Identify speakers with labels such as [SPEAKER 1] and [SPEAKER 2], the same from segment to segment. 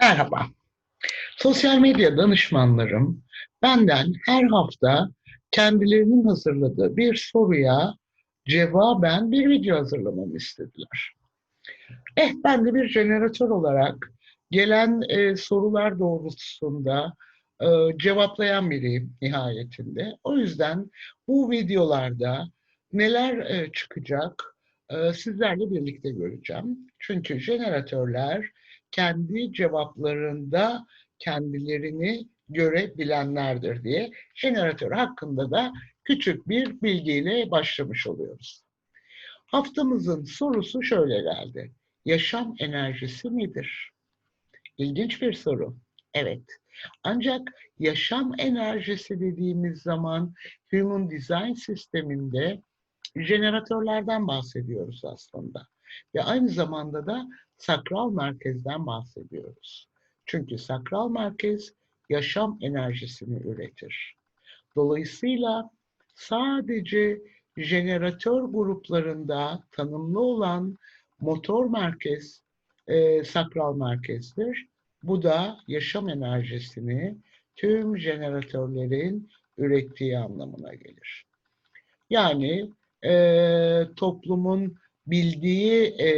[SPEAKER 1] Merhaba. Sosyal medya danışmanlarım benden her hafta kendilerinin hazırladığı bir soruya cevaben bir video hazırlamamı istediler. Eh ben de bir jeneratör olarak gelen e, sorular doğrultusunda e, cevaplayan biriyim nihayetinde. O yüzden bu videolarda neler e, çıkacak e, sizlerle birlikte göreceğim. Çünkü jeneratörler kendi cevaplarında kendilerini görebilenlerdir diye jeneratör hakkında da küçük bir bilgiyle başlamış oluyoruz. Haftamızın sorusu şöyle geldi. Yaşam enerjisi nedir? İlginç bir soru. Evet. Ancak yaşam enerjisi dediğimiz zaman Human Design sisteminde jeneratörlerden bahsediyoruz aslında. Ve aynı zamanda da sakral merkezden bahsediyoruz. Çünkü sakral merkez yaşam enerjisini üretir. Dolayısıyla sadece jeneratör gruplarında tanımlı olan motor merkez e, sakral merkezdir. Bu da yaşam enerjisini tüm jeneratörlerin ürettiği anlamına gelir. Yani e, toplumun bildiği e,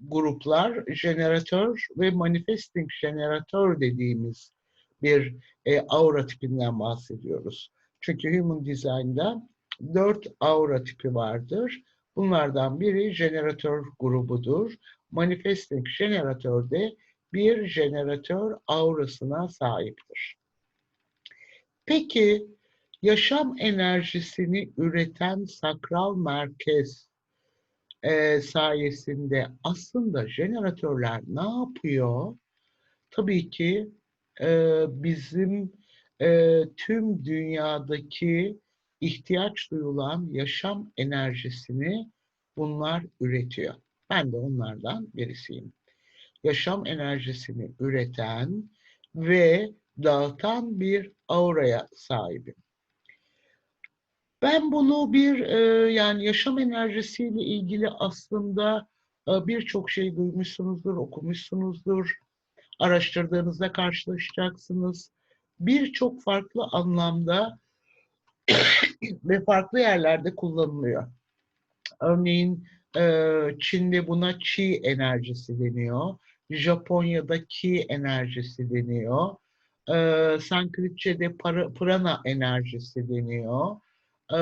[SPEAKER 1] gruplar jeneratör ve manifesting jeneratör dediğimiz bir e, aura tipinden bahsediyoruz. Çünkü Human Design'da dört aura tipi vardır. Bunlardan biri jeneratör grubudur. Manifesting jeneratör de bir jeneratör aurasına sahiptir. Peki yaşam enerjisini üreten sakral merkez e, sayesinde aslında jeneratörler ne yapıyor? Tabii ki e, bizim e, tüm dünyadaki ihtiyaç duyulan yaşam enerjisini bunlar üretiyor. Ben de onlardan birisiyim. Yaşam enerjisini üreten ve dağıtan bir auraya sahibim. Ben bunu bir e, yani yaşam enerjisiyle ilgili aslında e, birçok şey duymuşsunuzdur, okumuşsunuzdur, araştırdığınızda karşılaşacaksınız. Birçok farklı anlamda ve farklı yerlerde kullanılıyor. Örneğin e, Çin'de buna Qi enerjisi deniyor. Japonya'da Ki enerjisi deniyor. E, Sanskritçe'de Prana enerjisi deniyor e,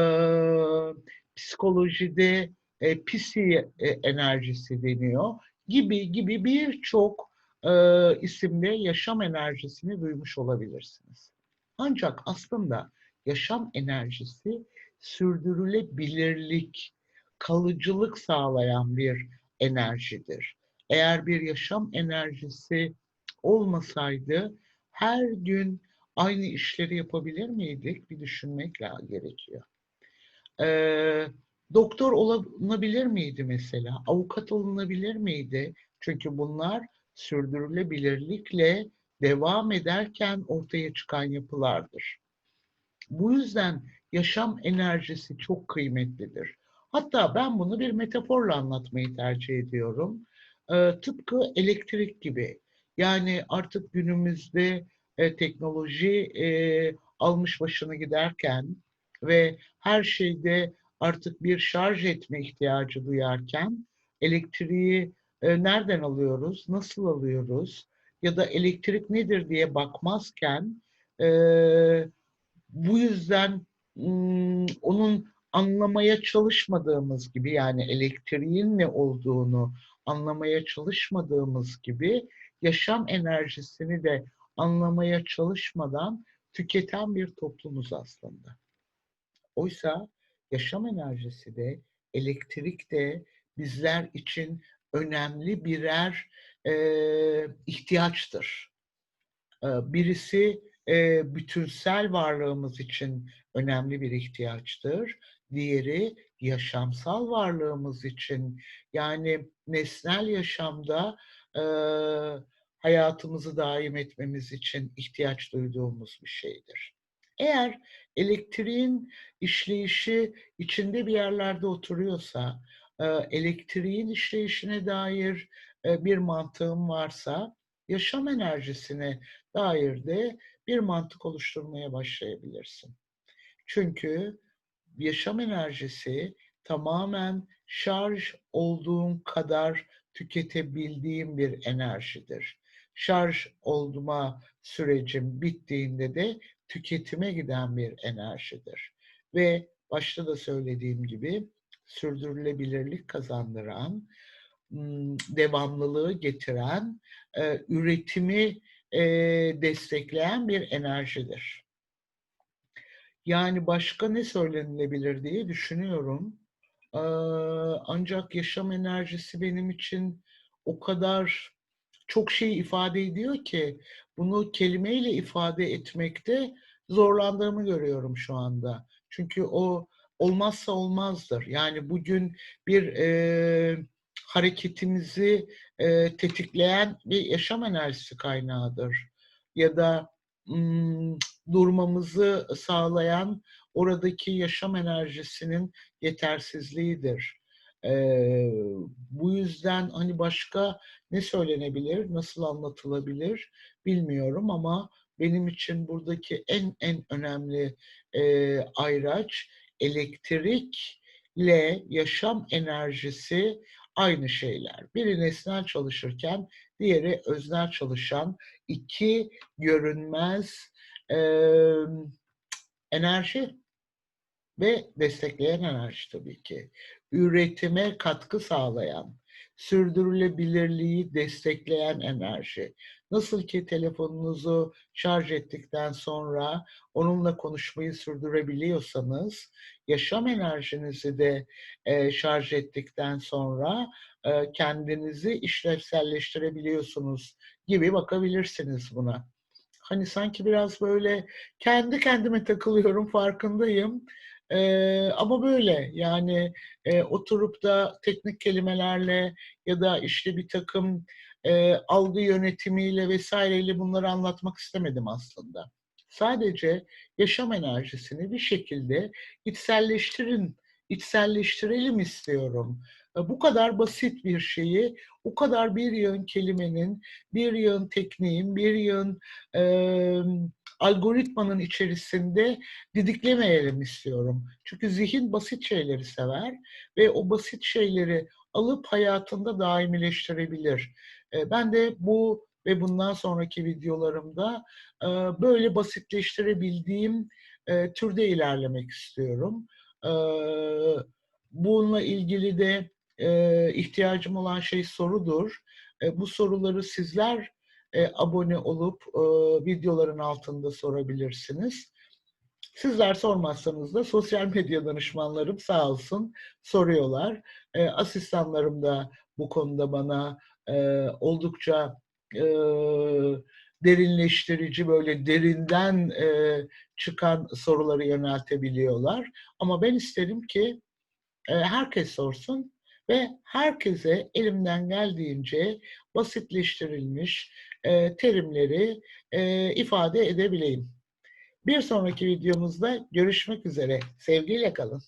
[SPEAKER 1] psikolojide e, psi e, enerjisi deniyor gibi gibi birçok e, isimde yaşam enerjisini duymuş olabilirsiniz. Ancak aslında yaşam enerjisi sürdürülebilirlik, kalıcılık sağlayan bir enerjidir. Eğer bir yaşam enerjisi olmasaydı her gün aynı işleri yapabilir miydik? Bir düşünmek gerekiyor. Ee, doktor olunabilir miydi mesela? Avukat olunabilir miydi? Çünkü bunlar sürdürülebilirlikle devam ederken ortaya çıkan yapılardır. Bu yüzden yaşam enerjisi çok kıymetlidir. Hatta ben bunu bir metaforla anlatmayı tercih ediyorum. Ee, tıpkı elektrik gibi. Yani artık günümüzde e, teknoloji e, almış başını giderken ve her şeyde artık bir şarj etme ihtiyacı duyarken elektriği e, nereden alıyoruz, nasıl alıyoruz ya da elektrik nedir diye bakmazken e, bu yüzden onun anlamaya çalışmadığımız gibi yani elektriğin ne olduğunu anlamaya çalışmadığımız gibi yaşam enerjisini de anlamaya çalışmadan tüketen bir toplumuz aslında. Oysa yaşam enerjisi de, elektrik de bizler için önemli birer e, ihtiyaçtır. E, birisi e, bütünsel varlığımız için önemli bir ihtiyaçtır. Diğeri yaşamsal varlığımız için yani nesnel yaşamda e, hayatımızı daim etmemiz için ihtiyaç duyduğumuz bir şeydir. Eğer elektriğin işleyişi içinde bir yerlerde oturuyorsa, e, elektriğin işleyişine dair e, bir mantığım varsa yaşam enerjisine dair de bir mantık oluşturmaya başlayabilirsin. Çünkü yaşam enerjisi tamamen şarj olduğun kadar tüketebildiğin bir enerjidir. Şarj olma sürecin bittiğinde de tüketime giden bir enerjidir. Ve başta da söylediğim gibi sürdürülebilirlik kazandıran, devamlılığı getiren, üretimi destekleyen bir enerjidir. Yani başka ne söylenilebilir diye düşünüyorum. Ancak yaşam enerjisi benim için o kadar çok şey ifade ediyor ki bunu kelimeyle ifade etmekte zorlandığımı görüyorum şu anda. Çünkü o olmazsa olmazdır. Yani bugün bir e, hareketimizi e, tetikleyen bir yaşam enerjisi kaynağıdır. Ya da m, durmamızı sağlayan oradaki yaşam enerjisinin yetersizliğidir. E, bu yüzden hani başka ne söylenebilir, nasıl anlatılabilir bilmiyorum ama benim için buradaki en en önemli e, ayraç elektrikle yaşam enerjisi aynı şeyler. Biri nesnel çalışırken diğeri öznel çalışan iki görünmez e, enerji ve destekleyen enerji tabii ki. Üretime katkı sağlayan, sürdürülebilirliği destekleyen enerji. Nasıl ki telefonunuzu şarj ettikten sonra onunla konuşmayı sürdürebiliyorsanız, yaşam enerjinizi de e, şarj ettikten sonra e, kendinizi işlevselleştirebiliyorsunuz gibi bakabilirsiniz buna. Hani sanki biraz böyle kendi kendime takılıyorum farkındayım. Ee, ama böyle yani e, oturup da teknik kelimelerle ya da işte bir takım e, algı yönetimiyle vesaireyle bunları anlatmak istemedim aslında. Sadece yaşam enerjisini bir şekilde içselleştirin, içselleştirelim istiyorum. E, bu kadar basit bir şeyi, o kadar bir yığın kelimenin, bir yığın tekniğin, bir yığın e, algoritmanın içerisinde didiklemeyelim istiyorum. Çünkü zihin basit şeyleri sever ve o basit şeyleri alıp hayatında daimileştirebilir. Ben de bu ve bundan sonraki videolarımda böyle basitleştirebildiğim türde ilerlemek istiyorum. Bununla ilgili de ihtiyacım olan şey sorudur. Bu soruları sizler e, abone olup e, videoların altında sorabilirsiniz. Sizler sormazsanız da sosyal medya danışmanlarım sağ olsun soruyorlar. E, asistanlarım da bu konuda bana e, oldukça e, derinleştirici böyle derinden e, çıkan soruları yöneltebiliyorlar. Ama ben isterim ki e, herkes sorsun ve herkese elimden geldiğince basitleştirilmiş e, terimleri e, ifade edebileyim. Bir sonraki videomuzda görüşmek üzere. Sevgiyle kalın.